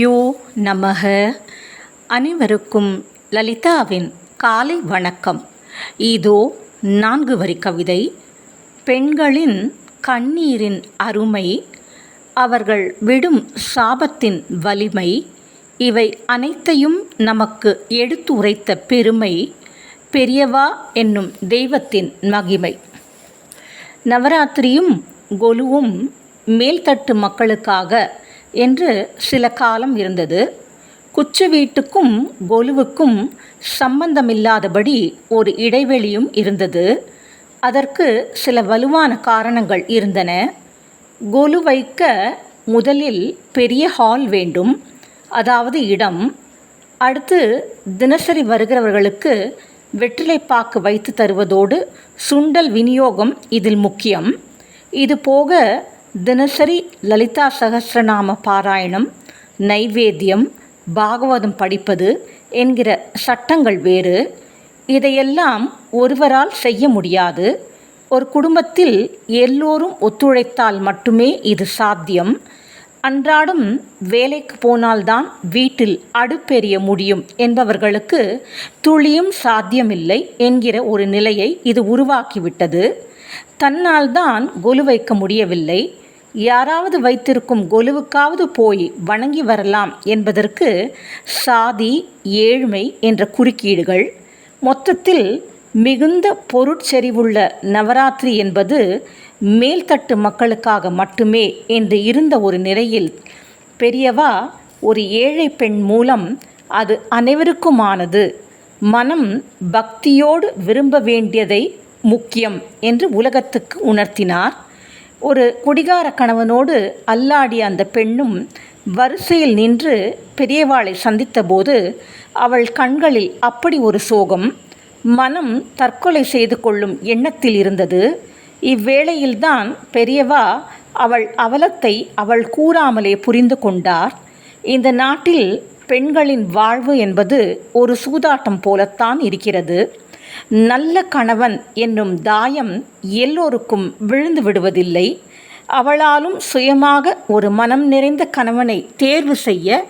யோ நமக. அனைவருக்கும் லலிதாவின் காலை வணக்கம். இதோ நான்கு வரி கவிதை. பெண்களின் கண்ணீரின் அருமை அவர்கள் விடும் சாபத்தின் வலிமை இவை அனைத்தையும் நமக்கு எடுத்து உரைத்த பெருமை பெரியவா என்னும் தெய்வத்தின் மகிமை. நவராத்திரியும் கொலுவும் மேல்தட்டு மக்களுக்காக என்று சில காலம் இருந்தது. குச்சு வீட்டுக்கும் கொலுவுக்கும் சம்பந்தமில்லாதபடி ஒரு இடைவெளியும் இருந்தது. அதற்கு சில வலுவான காரணங்கள் இருந்தன. கொலு வைக்க முதலில் பெரிய ஹால் வேண்டும் அதாவது இடம். அடுத்து தினசரி வருகிறவர்களுக்கு வெற்றிலைப்பாக்கு வைத்து தருவதோடு சுண்டல் விநியோகம் இதில் முக்கியம். இது போக தினசரி லலிதா சகசிரநாம பாராயணம் நைவேத்தியம் பாகவதம் படிப்பது என்கிற சட்டங்கள் வேறு. இதையெல்லாம் ஒருவரால் செய்ய முடியாது. ஒரு குடும்பத்தில் எல்லோரும் ஒத்துழைத்தால் மட்டுமே இது சாத்தியம். அன்றாடம் வேலைக்கு போனால்தான் வீட்டில் அடுப்பெறிய முடியும் என்பவர்களுக்கு துளியும் சாத்தியமில்லை என்கிற ஒரு நிலையை இது உருவாக்கிவிட்டது. தன்னால் தான் கொலு வைக்க முடியவில்லை. யாராவது வைத்திருக்கும் கொலுவுக்காவது போய் வணங்கி வரலாம் என்பதற்கு சாதி ஏழ்மை என்ற குறுக்கீடுகள் மொத்தத்தில் மிகுந்த பொருட்செறிவுள்ள நவராத்திரி என்பது மேல்தட்டு மக்களுக்காக மட்டுமே என்று இருந்த ஒரு நிலையில் பெரியவா ஒரு ஏழை பெண் மூலம் அது அனைவருக்குமானது. மனம் பக்தியோடு விரும்ப வேண்டியதை முக்கியம் என்று உலகத்துக்கு உணர்த்தினார். ஒரு குடிகார கணவனோடு அல்லாடிய அந்த பெண்ணும் வரிசையில் நின்று பெரியவாளை சந்தித்தபோது அவள் கண்களில் அப்படி ஒரு சோகம் மனம் தற்கொலை செய்து கொள்ளும் எண்ணத்தில் இருந்தது. இவ்வேளையில்தான் பெரியவா அவள் அவலத்தை அவள் கூறாமலே புரிந்து கொண்டார். இந்த நாட்டில் பெண்களின் வாழ்வு என்பது ஒரு சூதாட்டம் போலத்தான் இருக்கிறது. நல்ல கணவன் என்னும் தாயம் எல்லோருக்கும் விழுந்து விடுவதில்லை. அவளாலும் சுயமாக ஒரு மனம் நிறைந்த கணவனை தேர்வு செய்ய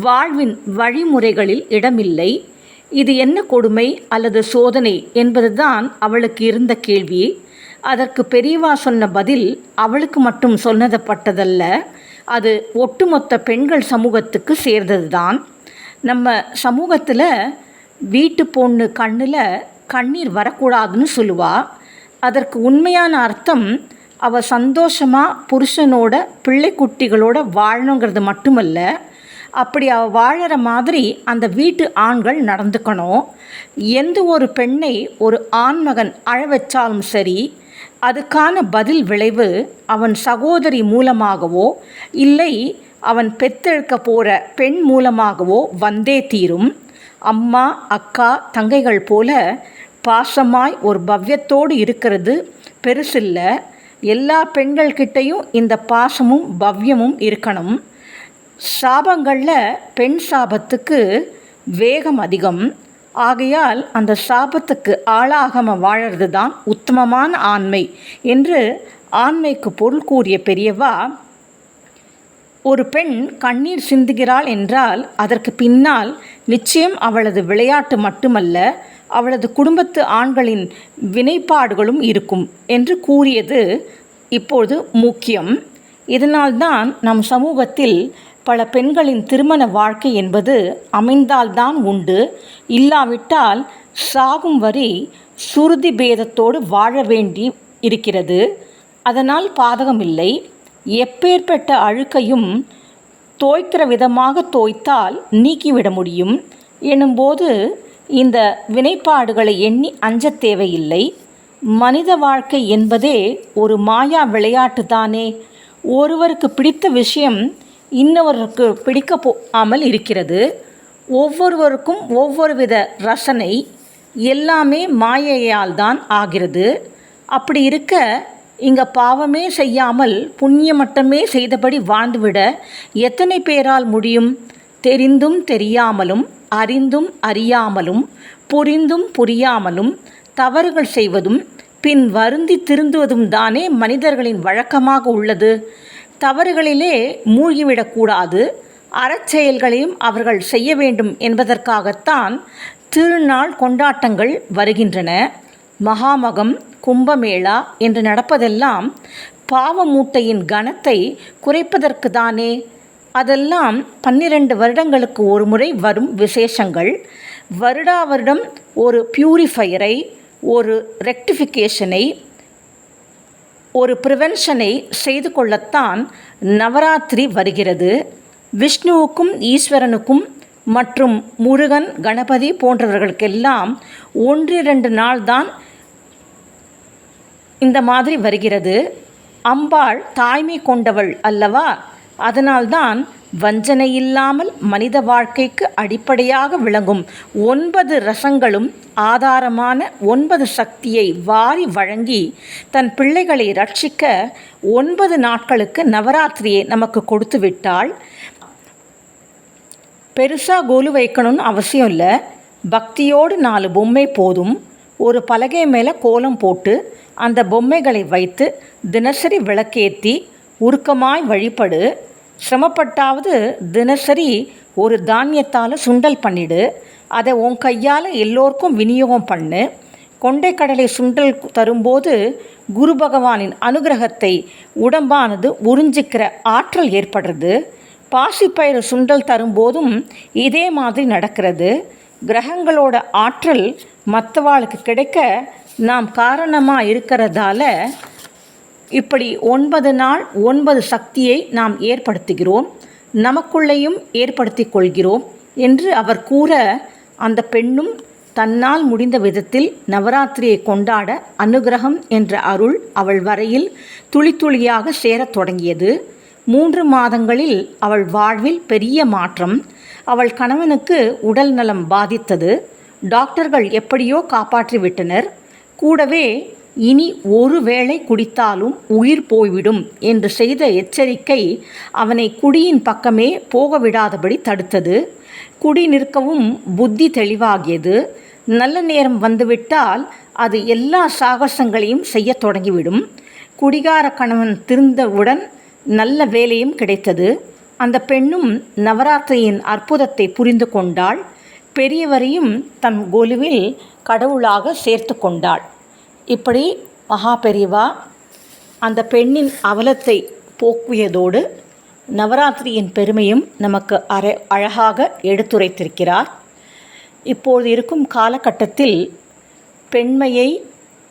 வாழ்வின் வழிமுறைகளில் இடமில்லை. இது என்ன கொடுமை அல்லது சோதனை என்பதுதான் அவளுக்கு இருந்த கேள்வி. அதற்கு பெரியவா சொன்ன பதில் அவளுக்கு மட்டும் சொன்னதப்பட்டதல்ல. அது ஒட்டுமொத்த பெண்கள் சமூகத்துக்கு சேர்ந்ததுதான். நம்ம சமூகத்தில் வீட்டு பொண்ணு கண்ணில் கண்ணீர் வரக்கூடாதுன்னு சொல்லுவா. அதற்கு உண்மையான அர்த்தம் அவள் சந்தோஷமாக புருஷனோட பிள்ளைக்குட்டிகளோட வாழணுங்கிறது மட்டுமல்ல அப்படி அவள் வாழற மாதிரி அந்த வீட்டு ஆண்கள் நடந்துக்கணும். எந்த ஒரு பெண்ணை ஒரு ஆண்மகன் அழ வச்சாலும் சரி அதுக்கான பதில் விளைவு அவன் சகோதரி மூலமாகவோ இல்லை அவன் பெத்தெழுக்க போகிற பெண் மூலமாகவோ வந்தே தீரும். அம்மா அக்கா தங்கைகள் போல பாசமாய் ஒரு பவ்யத்தோடு இருக்கிறது பெருசில்ல. எல்லா பெண்கள்கிட்டையும் இந்த பாசமும் பவ்யமும் இருக்கணும். சாபங்களில் பெண் சாபத்துக்கு வேகம் அதிகம். ஆகையால் அந்த சாபத்துக்கு ஆளாகாம வாழறது தான் உத்தமமான ஆண்மை என்று ஆண்மைக்கு பொருள் கூறிய பெரியவா ஒரு பெண் கண்ணீர் சிந்துகிறாள் என்றால் அதற்கு பின்னால் நிச்சயம் அவளது விளையாட்டு மட்டுமல்ல அவளது குடும்பத்து ஆண்களின் வினைப்பாடுகளும் இருக்கும் என்று கூறியது இப்பொழுது முக்கியம். இதனால்தான் நம் சமூகத்தில் பல பெண்களின் திருமண வாழ்க்கை என்பது அமைந்தால்தான் உண்டு. இல்லாவிட்டால் சாகும் வரி சுருதி பேதத்தோடு வாழ வேண்டி இருக்கிறது. அதனால் பாதகமில்லை. எப்பேற்பட்ட அழுக்கையும் தோய்க்கிற விதமாக தோய்த்தால் நீக்கிவிட முடியும். எனும்போது இந்த வினைப்பாடுகளை எண்ணி அஞ்சத் தேவையில்லை. மனித வாழ்க்கை என்பதே ஒரு மாயா விளையாட்டு தானே. ஒருவருக்கு பிடித்த விஷயம் இன்னொருவருக்கு பிடிக்க போகாமல் இருக்கிறது. ஒவ்வொருவருக்கும் ஒவ்வொரு வித ரசனை எல்லாமே மாயையால் தான் ஆகிறது. அப்படி இருக்க இங்கே பாவமே செய்யாமல் புண்ணிய மட்டமே செய்தபடி வாழ்ந்துவிட எத்தனை பேரால் முடியும்? தெரிந்தும் தெரியாமலும் அறிந்தும் அறியாமலும் புரிந்தும் புரியாமலும் தவறுகள் செய்வதும் பின் வருந்தி திருந்துவதும் தானே மனிதர்களின் வழக்கமாக உள்ளது. தவறுகளிலே மூழ்கிவிடக்கூடாது அறச்செயல்களையும் அவர்கள் செய்ய வேண்டும் என்பதற்காகத்தான் திருநாள் கொண்டாட்டங்கள் வருகின்றன. மகாமகம் கும்பமேளா என்று நடப்பதெல்லாம் பாவமூட்டையின் கனத்தை குறைப்பதற்கு தானே அதெல்லாம் பன்னிரண்டு வருடங்களுக்கு ஒரு முறை வரும் விசேஷங்கள். வருடா வருடம் ஒரு பியூரிஃபையரை ஒரு ரெக்டிஃபிகேஷனை ஒரு ப்ரிவென்ஷனை செய்து கொள்ளத்தான் நவராத்திரி வருகிறது. விஷ்ணுவுக்கும் ஈஸ்வரனுக்கும் மற்றும் முருகன் கணபதி போன்றவர்களுக்கெல்லாம் ஒன்றிரண்டு நாள் தான் இந்த மாதிரி வருகிறது. அம்பாள் தாய்மை கொண்டவள் அல்லவா? அதனால்தான் வஞ்சனை இல்லாமல் மனித வாழ்க்கைக்கு அடிப்படையாக விளங்கும் ஒன்பது ரசங்களும் ஆதாரமான ஒன்பது சக்தியை வாரி வழங்கி தன் பிள்ளைகளை ரட்சிக்க ஒன்பது நாட்களுக்கு நவராத்திரியை நமக்கு கொடுத்து விட்டால் பெருசாக கோலு வைக்கணும்னு அவசியம் இல்லை. பக்தியோடு நாலு பொம்மை போதும். ஒரு பலகை மேலே கோலம் போட்டு அந்த பொம்மைகளை வைத்து தினசரி விளக்கேற்றி உருக்கமாய் வழிபடு. சிரமப்பட்டாவது தினசரி ஒரு தானியத்தால் சுண்டல் பண்ணிடு. அதை உன் கையால் எல்லோருக்கும் விநியோகம் பண்ணு. கொண்டைக்கடலை சுண்டல் தரும்போது குரு பகவானின் அனுகிரகத்தை உடம்பானது உறிஞ்சிக்கிற ஆற்றல் ஏற்படுறது. பாசிப்பயிறு சுண்டல் தரும்போதும் இதே மாதிரி நடக்கிறது. கிரகங்களோட ஆற்றல் மற்றவாளுக்கு கிடைக்க நாம் காரணமாக இருக்கிறதால இப்படி ஒன்பது நாள் ஒன்பது சக்தியை நாம் ஏற்படுத்துகிறோம். நமக்குள்ளேயும் ஏற்படுத்தி கொள்கிறோம் என்று அவர் கூற அந்த பெண்ணும் தன்னால் முடிந்த விதத்தில் நவராத்திரியை கொண்டாட அனுகிரகம் என்ற அருள் அவள் வரையில் துளி துளியாக சேரத் தொடங்கியது. மூன்று மாதங்களில் அவள் வாழ்வில் பெரிய மாற்றம். அவள் கணவனுக்கு உடல் நலம் பாதித்தது. டாக்டர்கள் எப்படியோ காப்பாற்றிவிட்டனர் கூடவே இனி ஒரு வேளை குடித்தாலும் உயிர் போய்விடும் என்று செய்த எச்சரிக்கை அவனை குடியின் பக்கமே போக விடாதபடி தடுத்தது. குடி நிற்கவும் புத்தி தெளிவாகியது. நல்ல நேரம் வந்துவிட்டால் அது எல்லா சாகசங்களையும் செய்ய தொடங்கிவிடும். குடிகார கணவன் திருந்தவுடன் நல்ல வேலையும் கிடைத்தது. அந்த பெண்ணும் நவராத்திரியின் அற்புதத்தை புரிந்து கொண்டாள். பெரியவரையும் தன் கொலுவில் கடவுளாக சேர்த்து கொண்டாள். இப்படி மகா பெரிவா அந்த பெண்ணின் அவலத்தை போக்குவதோடு நவராத்திரியின் பெருமையும் நமக்கு அரை அழகாக எடுத்துரைத்திருக்கிறார். இப்போது இருக்கும் காலகட்டத்தில் பெண்மையை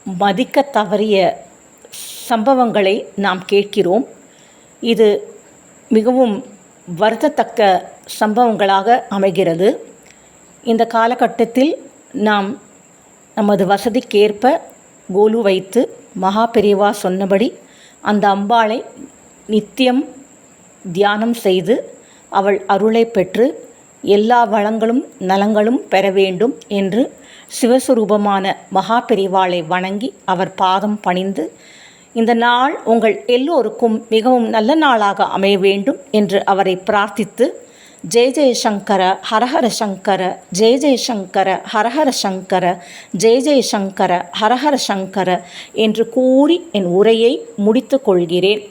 மதிக்க தவறிய சம்பவங்களை நாம் கேட்கிறோம். இது மிகவும் வருத்தத்தக்க சம்பவங்களாக அமைகிறது. இந்த காலகட்டத்தில் நாம் நமது வசதிக்கேற்ப கோலு வைத்து மகா பெரியவா சொன்னபடி அந்த அம்பாளை நித்தியம் தியானம் செய்து அவள் அருளை பெற்று எல்லா வளங்களும் நலங்களும் பெற வேண்டும் என்று சிவஸ்வரூபமான மகா பெரிவாளை வணங்கி அவர் பாதம் பணிந்து இந்த நாள் உங்கள் எல்லோருக்கும் மிகவும் நல்ல நாளாக அமைய வேண்டும் என்று அவரை பிரார்த்தித்து ஜெய ஜெயசங்கர ஹரஹர சங்கர ஜெய ஜெயசங்கர ஹரஹர சங்கர ஜெய ஜெயசங்கர ஹரஹர சங்கர என்று கூறி என் உரையை முடித்து கொள்கிறேன்.